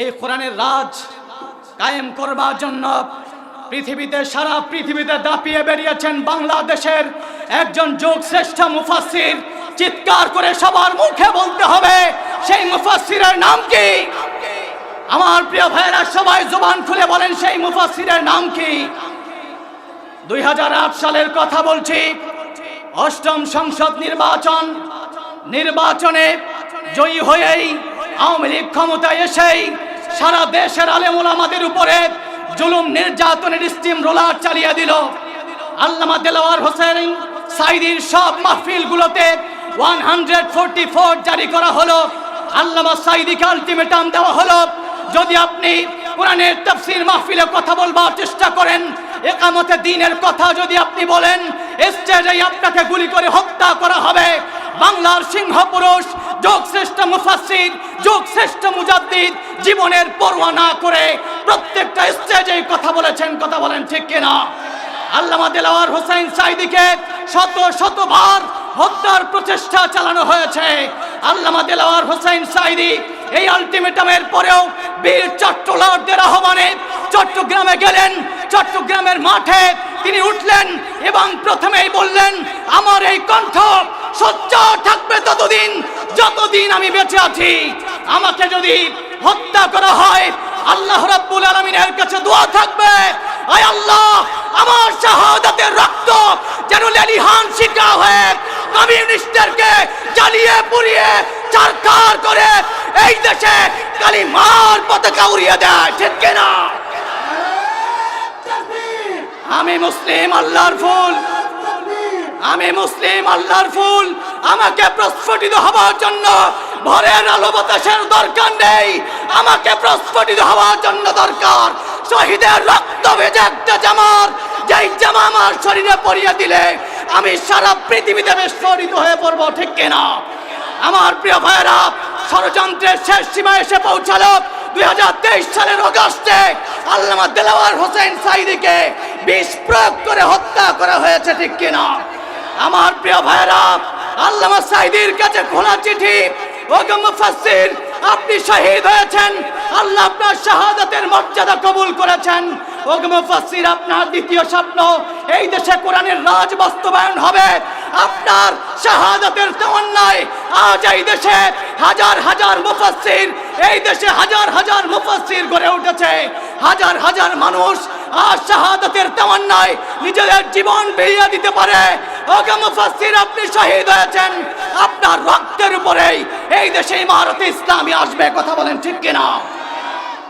এই কোরআনের রাজ কায়েম করবার জন্য পৃথিবীতে, সারা পৃথিবীতে দাপিয়ে বেরিয়েছেন বাংলাদেশের একজন যোগ শ্রেষ্ঠ মুফাসির চিৎকার করে সবার মুখে বলতে হবে, সেই মুফাসিরের নাম কি? আমার প্রিয় ভাইয়েরা, সবাই জবান খুলে বলেন, সেই মুফাসিরের নাম কি? দুই হাজার আট সালের কথা বলছি, অষ্টম সংসদ নির্বাচন, নির্বাচনে জয়ী হয়েই আওয়ামী লীগ ক্ষমতায় এসেই সারা দেশের আলেমুল আমাদের উপরে জুলুম, নির্যাতনের স্টিম রোলার চালিয়ে দিল। আল্লামা দেলাওয়ার হোসেন সাইদির সব মাহফিলগুলোতে ওয়ান হান্ড্রেড ফোরটি ফোর জারি করা হলো। আল্লামা সাইদিকে আলটিমেটাম দেওয়া হলো, যদি আপনি কোরআনের তাফসীর মাহফিলে কথা বলবার চেষ্টা করেন, একামতে দিনের কথা যদি আপনি বলেন স্টেজে আপনাকে গুলি করে হত্যা করা হবে। বাংলার সিংহ পুরুষ যোগ শ্রেষ্ঠ মুফাসির যোগ শ্রেষ্ঠ মুজাদ্দিদ জীবনের পরোয়া না করে প্রত্যেকটা স্টেজে কথা বলেছেন, কথা বলেন ঠিক কিনা? আল্লামা দেলাওয়ার হোসেন সাইদিকে শত শতবার হত্যার প্রচেষ্টা চালানো হয়েছে। আল্লামা দেলাওয়ার হোসেন সাইদি এই আলটিমেটামের পরেও বীর চট্টলারদের আহ্বানে চট্টগ্রামে গেলেন, চট্টগ্রামের মাঠে তিনি উঠলেন এবং প্রথমেই বললেন, আমার এই কণ্ঠ সোচ্চার থাকবে ততদিন, যতদিন আমি বেঁচে আছি। আমাকে যদি হত্যা করা হয়, আল্লাহ রাব্বুল আলামিনের কাছে দোয়া থাকবে। আয় আল্লাহ, আমার শাহাদাতের রক্ত যেন লেলিহান শিকা হয়ে কমিউনিস্টদেরকে জ্বালিয়ে পুড়িয়ে চারকার করে এই দেশে কালিমার পতাকা উড়িয়ে দেয়, ঠিক কিনা? আমি মুসলিম আল্লাহর ফুল। আমি মুসলিম আল্লাহর ফুল। আমাকে প্রস্ফুটিত হবার জন্য ভরের আলো বাতাসের দরকার নেই। আমাকে প্রস্ফুটিত হওয়ার জন্য দরকার। শহীদের রক্ত ভেজে একটা জামার। যেই জামা আমার শরীরে পরিয়ে দিলে, আমি সারা পৃথিবীতে বিস্ফোরিত হয়ে পড়ব, ঠিক কিনা? আমার প্রিয় ভাইয়েরা, ষড়যন্ত্রের শেষ সীমায় এসে পৌঁছালো। দুই হাজার তেইশ সালের অগাস্টে আল্লামা দেলাওয়ার হোসেন সাইদিকে বিষ প্রয়োগ করে হত্যা করা হয়েছে, ঠিক কিনা? আমার প্রিয় ভাইয়েরা, আল্লামা সাইদির কাছে খোলা চিঠি মুফাসসির, আপনি শহীদ হয়েছেন। আল্লাহ আপনার শাহাদাতের মর্যাদা কবুল করেছেন। ওগো মুফাসসির, আপনার দ্বিতীয় স্বপ্ন, এই দেশে কোরআনের রাজ বাস্তবায়ন হবে। আপনার শাহাদাতের তামান্নায় আজ এই দেশে হাজার হাজার মুফাসসির, এই দেশে হাজার হাজার মুফাসসির গড়ে উঠেছে। হাজার হাজার মানুষ আর শাহাদাতের তামান্নায় নিজেদের জীবন বেরিয়ে দিতে পারে। ওকে মুফাসসির, আপনি শহীদ হয়েছেন। আপনার রক্তের উপরেই এই দেশে ইমারতে ইসলামী আসবে কথা বলেন ঠিক কিনা?